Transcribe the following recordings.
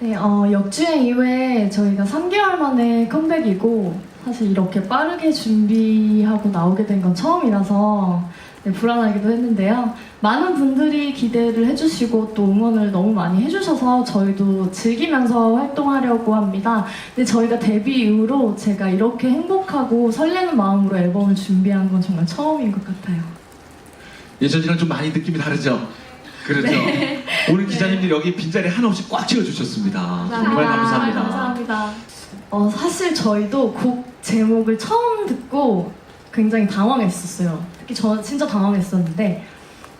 네, 어, 역주행 이후에 저희가 3개월 만에 컴백이고 사실 이렇게 빠르게 준비하고 나오게 된 건 처음이라서 네, 불안하기도 했는데요. 많은 분들이 기대를 해주시고 또 응원을 너무 많이 해주셔서 저희도 즐기면서 활동하려고 합니다. 근데 저희가 데뷔 이후로 제가 이렇게 행복하고 설레는 마음으로 앨범을 준비한 건 정말 처음인 것 같아요. 예전이랑 좀 많이 느낌이 다르죠? 그렇죠. 오늘 기자님들 여기 빈자리 하나 없이 꽉 채워주셨습니다. 정말 감사합니다. 감사합니다. 어, 사실 저희도 곡 제목을 처음 듣고 굉장히 당황했었어요. 특히 저 진짜 당황했었는데,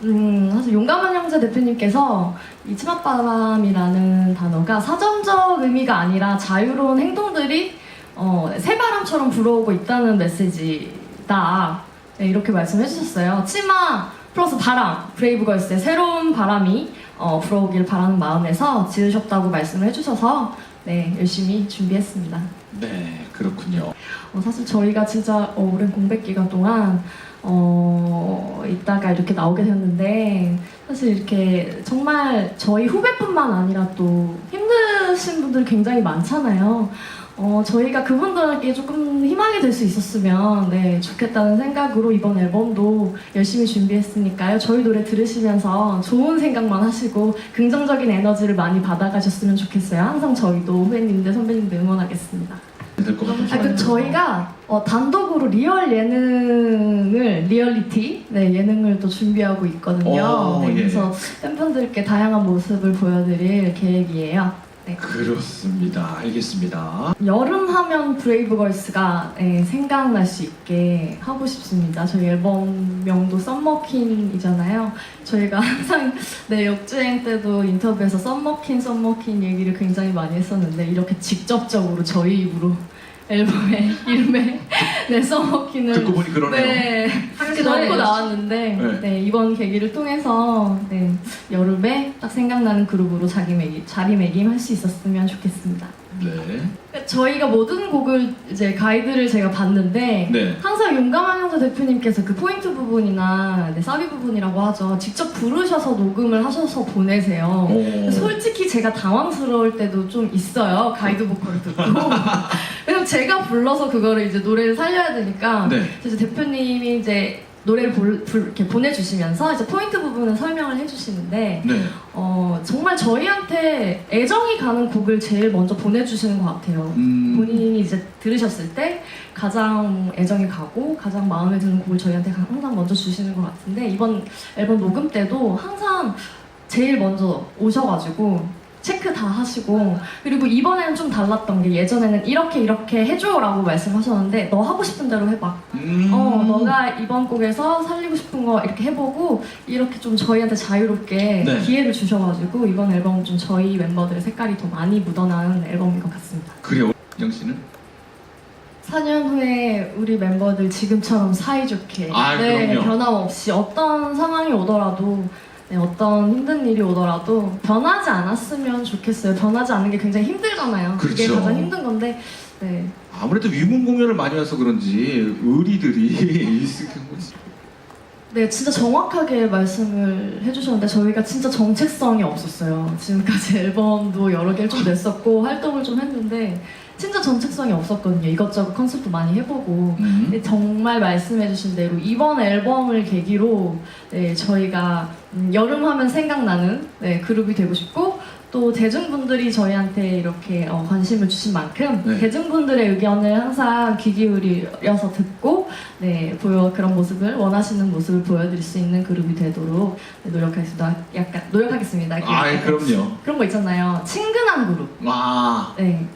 음, 사실 용감한 형제 대표님께서 이 치맛바람이라는 단어가 사전적 의미가 아니라 자유로운 행동들이 어, 새바람처럼 불어오고 있다는 메시지다. 네, 이렇게 말씀해 주셨어요. 치마 플러스 바람, 브레이브걸스의 새로운 바람이 어, 불어오길 바라는 마음에서 지으셨다고 말씀을 해주셔서 네, 열심히 준비했습니다. 네, 그렇군요. 어, 사실 저희가 진짜 어, 오랜 공백 기간 동안 어, 있다가 이렇게 나오게 됐는데 사실 이렇게 정말 저희 후배뿐만 아니라 또 힘드신 분들 굉장히 많잖아요. 어, 저희가 그분들에게 조금 희망이 될 수 있었으면 네, 좋겠다는 생각으로 이번 앨범도 열심히 준비했으니까요. 저희 노래 들으시면서 좋은 생각만 하시고 긍정적인 에너지를 많이 받아가셨으면 좋겠어요. 항상 저희도 후배님들, 선배님들 응원하겠습니다. 될것 같아요. 아, 그 저희가 어, 단독으로 리얼 예능을 리얼리티 네, 예능을 또 준비하고 있거든요. 오, 네, 예. 그래서 팬분들께 다양한 모습을 보여드릴 계획이에요. 네. 그렇습니다. 알겠습니다. 여름 하면 브레이브걸스가 네, 생각날 수 있게 하고 싶습니다. 저희 앨범명도 썸머킨이잖아요. 저희가 항상 네, 역주행 때도 인터뷰에서 썸머킨, 썸머킨 얘기를 굉장히 많이 했었는데 이렇게 직접적으로 저희 입으로 앨범에 이름에 네, 썸머킨을 듣고 보니 그러네요. 네, 이렇게 넣고 나왔는데 네. 네, 이번 계기를 통해서 네, 여름에 딱 생각나는 그룹으로 자기매김, 자리매김 할 수 있었으면 좋겠습니다. 네. 저희가 모든 곡을 이제 가이드를 제가 봤는데 네. 항상 용감한 형제 대표님께서 그 포인트 부분이나 네, 사비 부분이라고 하죠. 직접 부르셔서 녹음을 하셔서 보내세요. 오. 솔직히 제가 당황스러울 때도 좀 있어요. 가이드 보컬을 듣고. 왜냐면 제가 불러서 그거를 이제 노래를 살려야 되니까. 네. 그래서 대표님이 이제 노래를 볼- 불- 이렇게 보내주시면서 이제 포인트 부분을 설명을 해주시는데, 네. 어, 정말 저희한테 애정이 가는 곡을 제일 먼저 보내주시는 것 같아요. 음, 본인이 이제 들으셨을 때 가장 애정이 가고 가장 마음에 드는 곡을 저희한테 항상 먼저 주시는 것 같은데 이번 앨범 녹음 때도 항상 제일 먼저 오셔가지고 체크 다 하시고 그리고 이번에는 좀 달랐던 게 예전에는 이렇게 이렇게 해줘라고 말씀하셨는데 너 하고 싶은 대로 해봐 음. 어 너가 이번 곡에서 살리고 싶은 거 이렇게 해보고 이렇게 좀 저희한테 자유롭게 네. 기회를 주셔가지고 이번 앨범은 좀 저희 멤버들의 색깔이 더 많이 묻어나는 앨범인 것 같습니다 그래요. 영 씨는? 4년 후에 우리 멤버들 지금처럼 사이좋게 아, 네, 그럼요. 변함없이 어떤 상황이 오더라도 네, 어떤 힘든 일이 오더라도 변하지 않았으면 좋겠어요. 변하지 않는 게 굉장히 힘들잖아요. 게 그렇죠. 가장 힘든 건데 네. 아무래도 위문 공연을 많이 와서 그런지 의리들이 있으신 거지. 네, 진짜 정확하게 말씀을 해주셨는데 저희가 진짜 정체성이 없었어요. 지금까지 앨범도 여러 개를 좀 냈었고 활동을 좀 했는데 진짜 정체성이 없었거든요. 이것저것 컨셉도 많이 해보고 음. 네, 정말 말씀해주신 대로 이번 앨범을 계기로 네, 저희가 음, 여름하면 생각나는 네, 그룹이 되고 싶고 또 대중분들이 저희한테 이렇게 어, 관심을 주신 만큼 네. 대중분들의 의견을 항상 귀 기울여서 듣고 네, 보여 그런 모습을 원하시는 모습을 보여드릴 수 있는 그룹이 되도록 네, 노력하겠습니다. 약간 노력하겠습니다. 아, 그럼요. 그런 거 있잖아요. 친근한 그룹. 와. 네.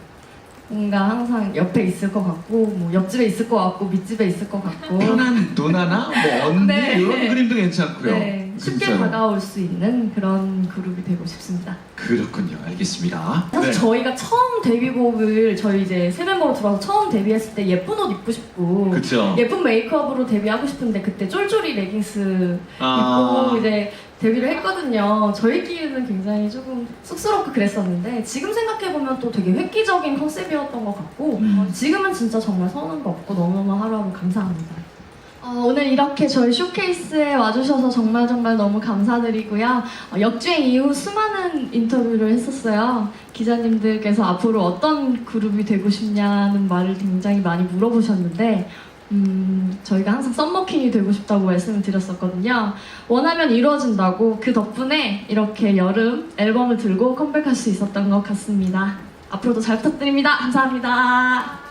뭔가 항상 옆에 있을 것 같고, 뭐 옆집에 있을 것 같고, 밑집에 있을 것 같고. 편한 누나나 뭐 언니 네. 이런 그림도 괜찮고요. 네, 쉽게 진짜로. 다가올 수 있는 그런 그룹이 되고 싶습니다. 그렇군요. 알겠습니다. 사실 네. 저희가 처음 데뷔곡을 저희 이제 새 멤버로 들어와서 처음 데뷔했을 때 예쁜 옷 입고 싶고 그렇죠. 예쁜 메이크업으로 데뷔하고 싶은데 그때 쫄쫄이 레깅스 아. 입고 이제 데뷔를 했거든요. 저희끼리는 굉장히 조금 쑥스럽고 그랬었는데 지금 생각해보면 또 되게 획기적인 컨셉이었던 것 같고 음. 지금은 진짜 정말 서운한 거 없고 너무너무 하루하루 감사합니다. 어, 오늘 이렇게 저희 쇼케이스에 와주셔서 정말 정말 너무 감사드리고요. 어, 역주행 이후 수많은 인터뷰를 했었어요. 기자님들께서 앞으로 어떤 그룹이 되고 싶냐는 말을 굉장히 많이 물어보셨는데, 음, 저희가 항상 썸머킹이 되고 싶다고 말씀을 드렸었거든요. 원하면 이루어진다고 그 덕분에 이렇게 여름 앨범을 들고 컴백할 수 있었던 것 같습니다. 앞으로도 잘 부탁드립니다. 감사합니다.